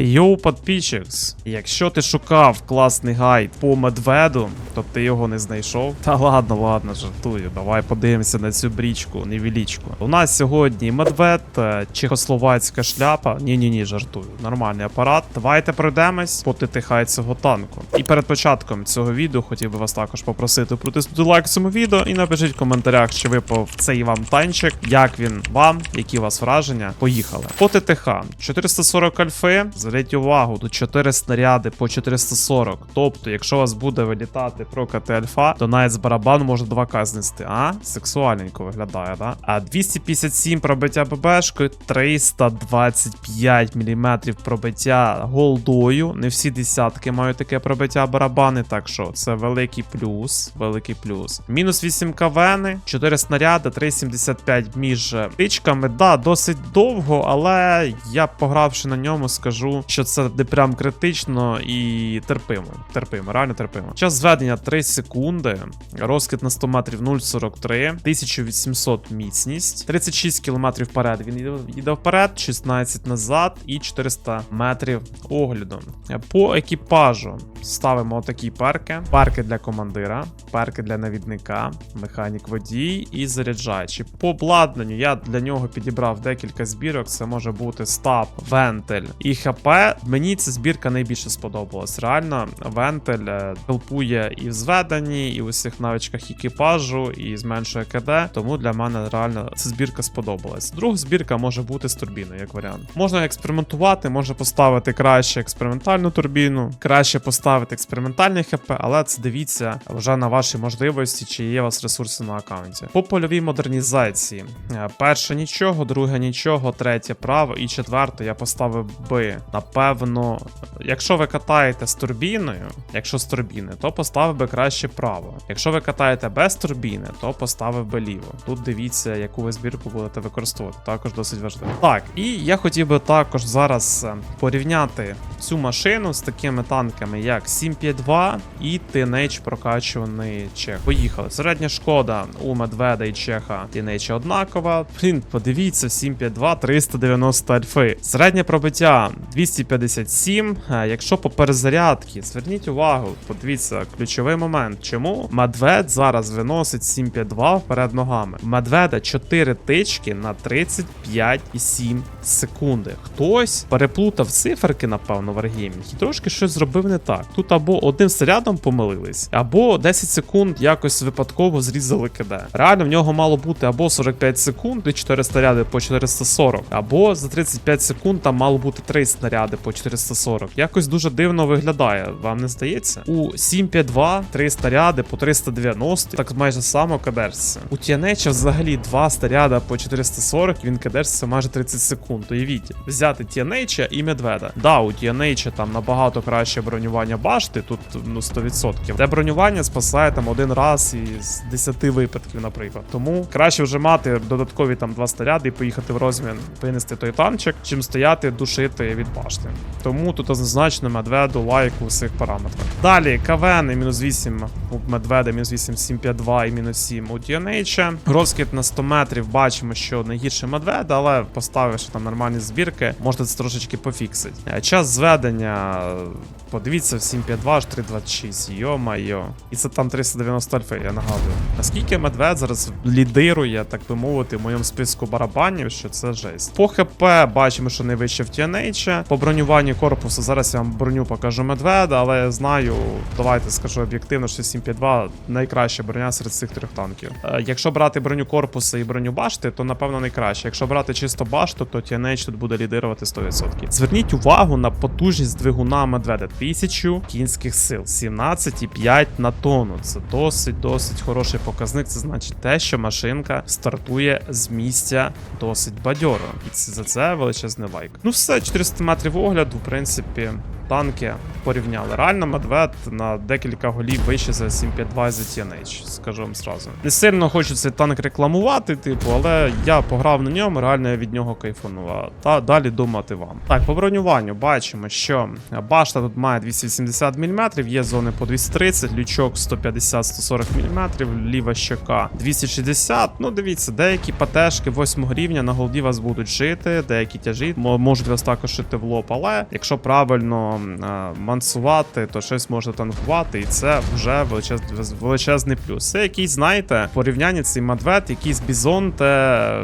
Йоу, подписчикс, якщо ти шукав класний гайд по медведу, то ти його не знайшов. Та ладно, ладно, жартую. Давай подивимося на цю брічку, невеличку. У нас сьогодні медвед, е, чехословацька шляпа. Ні, ні, ні, жартую. Нормальний апарат. Давайте пройдемось по ТТХ цього танку. І перед початком цього відео хотів би вас також попросити протиснути лайк цьому відео і напишіть в коментарях, чи випав цей вам танчик, як він вам, які у вас враження. Поїхали. По ТТХ 440 альфи. Зверніть увагу, тут 4 снаряди по 440. Тобто, якщо у вас буде вилітати прокати альфа, то навіть з барабану може 2К знести. А? Сексуальненько виглядає, да? А 257 пробиття ББшкою, 325 мм пробиття голдою. Не всі десятки мають таке пробиття барабани, так що це великий плюс. Великий плюс. Мінус 8 кавени, 4 снаряди, 3,75 між тичками. Да, досить довго, але я погравши на ньому, скажу, що це не прям критично і терпимо. Терпимо, реально терпимо. Час зведення 3 секунди. Розкид на 100 метрів 0,43, 1800 міцність, 36 км вперед. Він їде, вперед, 16 назад і 400 метрів оглядом. По екіпажу ставимо такі перки: перки для командира, перки для навідника, механік водій і заряджаючий. По обладнанню я для нього підібрав декілька збірок. Це може бути стаб, вентиль і ХП. Мені ця збірка найбільше сподобалась. Реально, вентиль е, helpує і в зведенні, і в усіх навичках екіпажу, і зменшує КД. Тому для мене реально ця збірка сподобалась. Друга збірка може бути з турбіною, як варіант. Можна експериментувати, можна поставити краще експериментальну турбіну, краще поставити експериментальний ХП, але це дивіться вже на ваші можливості, чи є у вас ресурси на аккаунті. По польовій модернізації. Е, Перше нічого, друге нічого, третє право і четверте я поставив би. Напевно, якщо ви катаєте з турбіною, якщо з турбіни, то поставив би краще право. Якщо ви катаєте без турбіни, то поставив би ліво. Тут дивіться, яку ви збірку будете використовувати. Також досить важливо. Так, і я хотів би також зараз е, порівняти цю машину з такими танками, як 752 і TNH прокачуваний чех. Поїхали. Середня шкода у медведа і чеха TNH однакова. Блін, подивіться, 752 390 альфи. Середнє пробиття 257. Е, Якщо по перезарядці, зверніть увагу, подивіться, ключовий момент. Чому медвед зараз виносить 752 вперед ногами? Медведа 4 тички на 35,7 секунди. Хтось переплутав циферки, напевно, в аргімі, і трошки щось зробив не так. Тут або одним снарядом помилились, або 10 секунд якось випадково зрізали КД. Реально в нього мало бути або 45 секунд і 4 снаряди по 440, або за 35 секунд там мало бути 3 снаряди по 440. Якось дуже дивно виглядає, вам не здається? У 752 3 снаряди по 390, так майже само кадешся. У TNH взагалі 2 снаряда по 440, він кадешся майже 30 секунд. Уявіть, взяти TNH і медведа. Да, у TNH там набагато краще бронювання башти, тут ну 100%. Те бронювання спасає там один раз із 10 випадків, наприклад. Тому краще вже мати додаткові там два снаряди і поїхати в розмін, винести той танчик, чим стояти душити від башти. Тому тут однозначно медведу лайк у всіх параметрах. Далі КВН і мінус 8 у медведа, мінус 8, 752 і мінус 7 у Діонейча. Розкид на 100 метрів бачимо, що найгірше гірше медведа, але поставивши там нормальні збірки, можна це трошечки пофіксити. Е, Час зведення. Подивіться в 752 аж 326, йо-майо. І це там 390 альфи, я нагадую. Наскільки медвед зараз лідирує, так би мовити, в моєму списку барабанів, що це жесть. По ХП бачимо, що найвище в TNH. По бронюванню корпусу зараз я вам броню покажу медведа, але знаю, давайте скажу об'єктивно, що 752 найкраща броня серед цих трьох танків. Е, якщо брати броню корпуса і броню башти, то напевно найкраще. Якщо брати чисто башту, то TNH тут буде лідирувати 100%. Зверніть увагу на потужність двигуна медведа. 1000 кінських сил, 17,5 на тонну. Це досить досить хороший показник. Це значить те, що машинка стартує з місця досить бадьоро. І це за це величезний лайк. Ну все, 400 метрів огляду, в принципі. Танки порівняли. Реально, Медвед на декілька голів вище за 752 за TNH, скажу вам зразу. Не сильно хочу цей танк рекламувати, типу, але я пограв на ньому, реально я від нього кайфанув. Та далі думати вам. Так, по бронюванню бачимо, що башта тут має 280 мм, є зони по 230, лючок 150-140 мм, ліва щока 260. Ну, дивіться, деякі патешки 8 рівня на голді вас будуть жити, деякі тяжі мо- можуть вас також шити в лоб, але якщо правильно е, мансувати, то щось можна танкувати, і це вже величез, величезний плюс. Це якийсь, знаєте, в порівнянні цей Мадвет, якийсь бізон те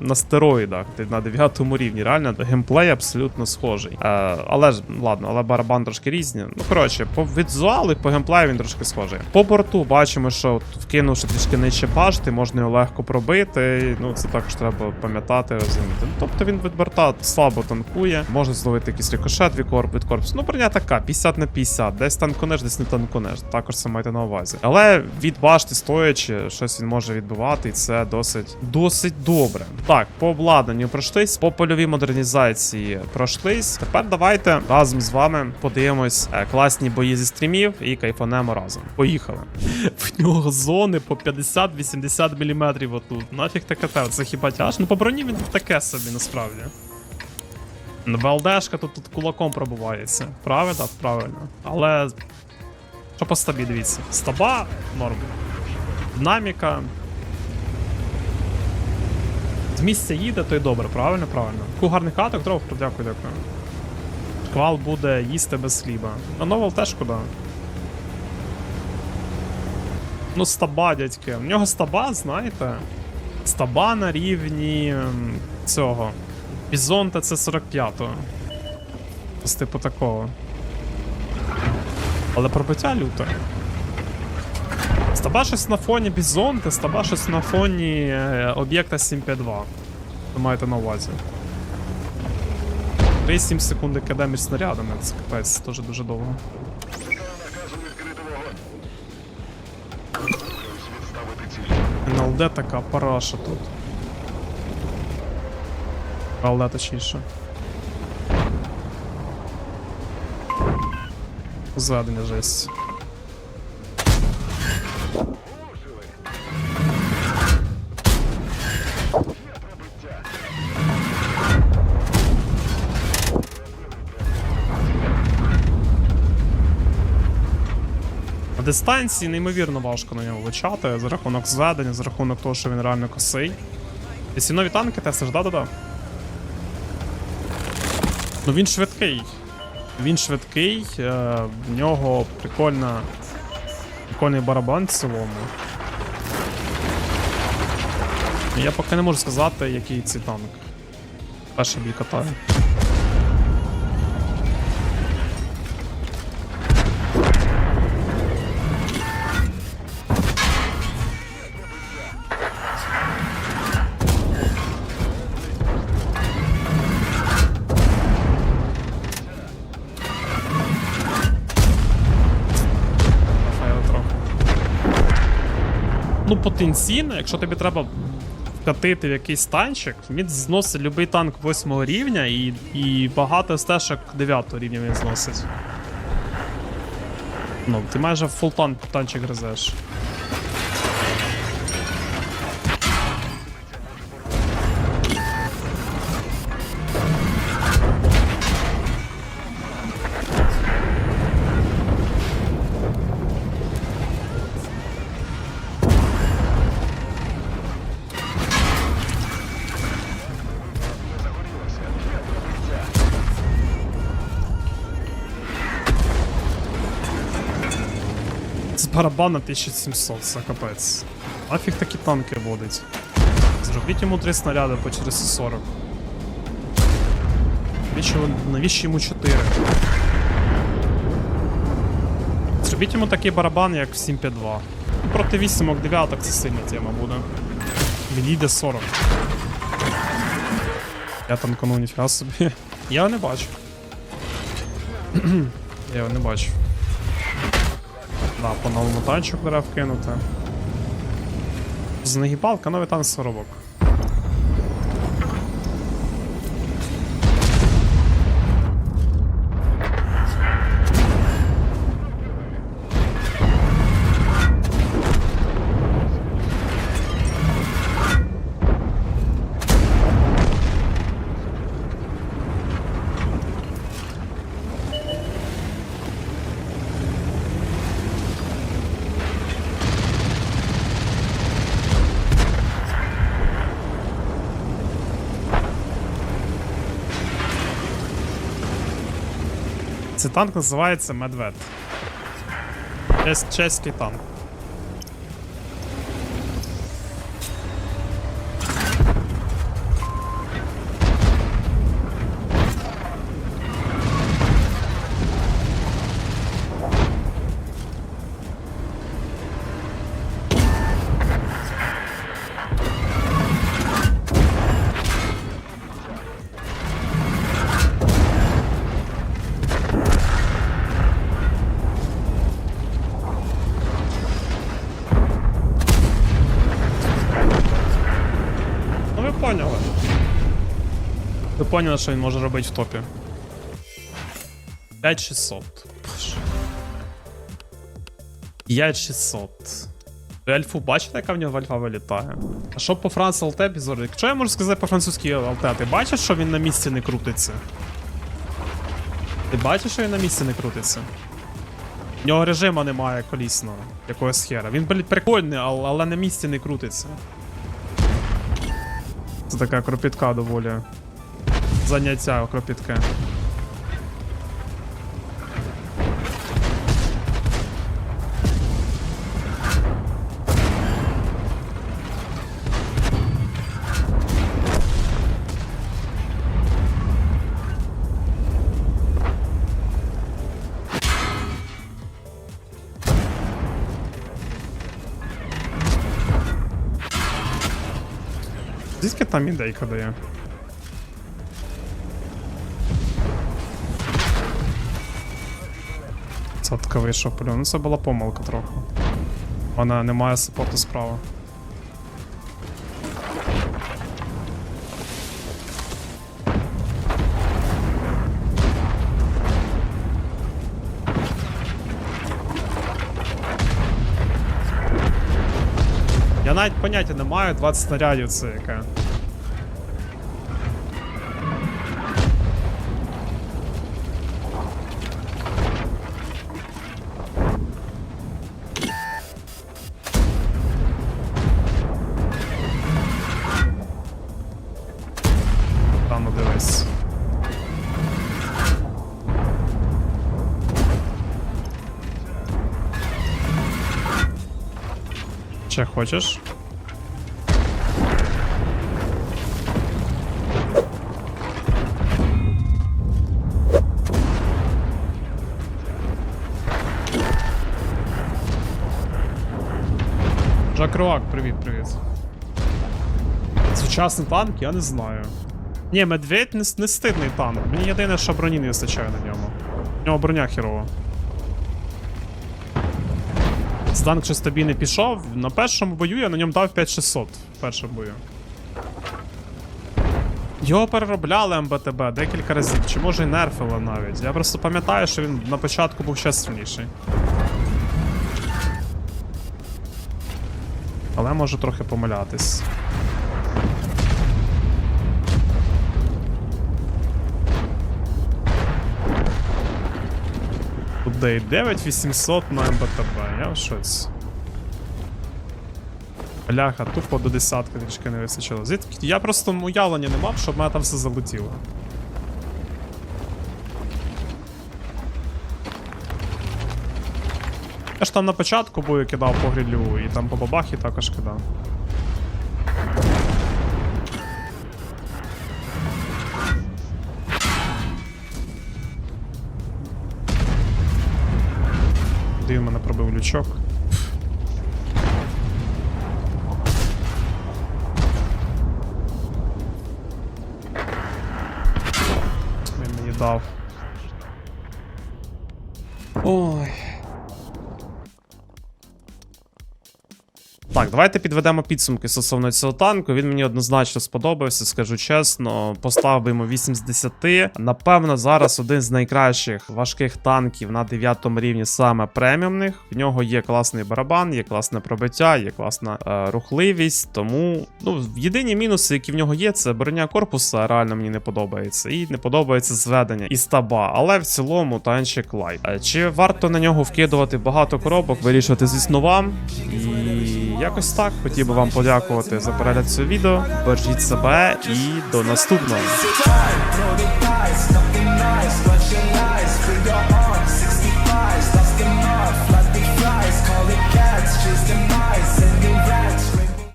на стероїдах, ти на 9 рівні. Реально геймплей абсолютно схожий. Е, але ж ладно, але барабан трошки різні. Ну коротше, по візуалу і по геймплею він трошки схожий. По борту бачимо, що от вкинувши трішки нижче башти, можна його легко пробити. Ну це також треба пам'ятати, розуміти. Ну, тобто він від борта слабо танкує, може зловити якийсь рикошет від корп від корпусу. Ну, броня така, 50 на 50. Десь танконеш, десь не танконеш. Також це майте на увазі. Але від башти стоячи, щось він може відбивати, і це досить досить добре. Так, по обладнанню пройшлись, по польовій модернізації пройшлись. Тепер давайте разом з вами подивимось е, класні бої зі стрімів і кайфанемо разом. Поїхали. В нього зони по 50-80 мм отут. Нафіг таке те, це хіба тяж? Ну по броні він таке собі насправді. ВЛДшка тут, тут кулаком пробувається. Правильно? Правильно. Але. Що по стабі, дивіться. Стаба норм. Динаміка. З місця їде, то й добре, правильно, правильно. Таку гарний каток, трохи, дякую, дякую. Квал буде їсти без хліба. А новел теж куди? Ну, стаба, дядьки. В нього стаба, знаєте. Стаба на рівні цього. Бізонта це 45-го. З типу такого. Але пробиття люте. Стаба щось на фоні Бізонти, стаба щось на фоні е, об'єкта 752. Ви маєте на увазі. 3,7 секунди кида снарядами, це капець, теж дуже довго. НЛД така параша тут. ЛД точніше. Зведення жесть. Дистанції неймовірно важко на нього влучати за рахунок зведення, за рахунок того, що він реально косий. І ці нові танки тестиш, да-да-да. Ну він швидкий. Він швидкий, е, в нього прикольна. Прикольний барабан в цілому. Я поки не можу сказати, який цей танк. Перший бій катаю. Ну, потенційно, якщо тобі треба вкатити в якийсь танчик, він зносить будь-який танк 8 рівня і, і багато стежок 9 рівня він зносить. Ну, ти майже фул танк танчик гризеш. З барабана 1700, це капець. Нафіг такі танки водить. Зробіть йому 3 снаряди по 440. Навіщо, навіщо йому 4? Зробіть йому такий барабан, як в 752. Ну, Проти 8 9 це сильна тема буде. Він їде 40. Я танканув ніфіга собі. Я не бачу. Я його не бачу. Да, по новому танчику треба вкинути. Знегіпалка, новий танк 40. Цей танк називається Медвед. Чес- чеський танк. Поняли, що він може робити в топі. 5600. 5600. Ви альфу бачите, яка в нього альфа вилітає? А що по Франц ЛТ підзорник? Що я можу сказати по французькій ЛТ? Ти бачиш, що він на місці не крутиться? Ти бачиш, що він на місці не крутиться? В нього режима немає колісного, якогось хера. Він, блядь, прикольний, але на місці не крутиться. Це така кропітка доволі. Заняття кропітке. Звідки там ідейка дає? Цатка вийшов, блін. Ну це була помилка трохи. Вона не має саппорту справа. Я навіть поняття не маю, 20 снарядів це яке. Ще хочеш? Жак Руак, привіт, привіт. Сучасний танк, я не знаю. Ні, медведь не, не стидний танк. Мені єдине, що броні не вистачає на ньому. У нього броня херова. З чи тобі не пішов. На першому бою я на ньому дав 5600 в першому бою. Його переробляли МБТБ декілька разів, чи може й нерфили навіть. Я просто пам'ятаю, що він на початку був ще сильніший. Але можу трохи помилятись. Куди? 9800 на МБТБ, я в шоці. Бляха, тупо до десятки трішки не вистачило. Звідки? Я просто уявлення не мав, щоб мене там все залетіло. Я ж там на початку бою кидав по грилю, і там по бабахі також кидав. Де в мене пробив лючок. Він мені дав. Ой. Так, давайте підведемо підсумки стосовно цього танку. Він мені однозначно сподобався, скажу чесно. Поставив би йому 8 з 10. Напевно, зараз один з найкращих важких танків на 9 рівні, саме преміумних. В нього є класний барабан, є класне пробиття, є класна е, рухливість. Тому ну, єдині мінуси, які в нього є, це броня корпуса, реально мені не подобається. І не подобається зведення і стаба. Але в цілому танчик лайт. Е, Чи варто на нього вкидувати багато коробок, вирішувати, звісно, вам. І якось так. Хотів би вам подякувати за перегляд цього відео. Бережіть себе і до наступного.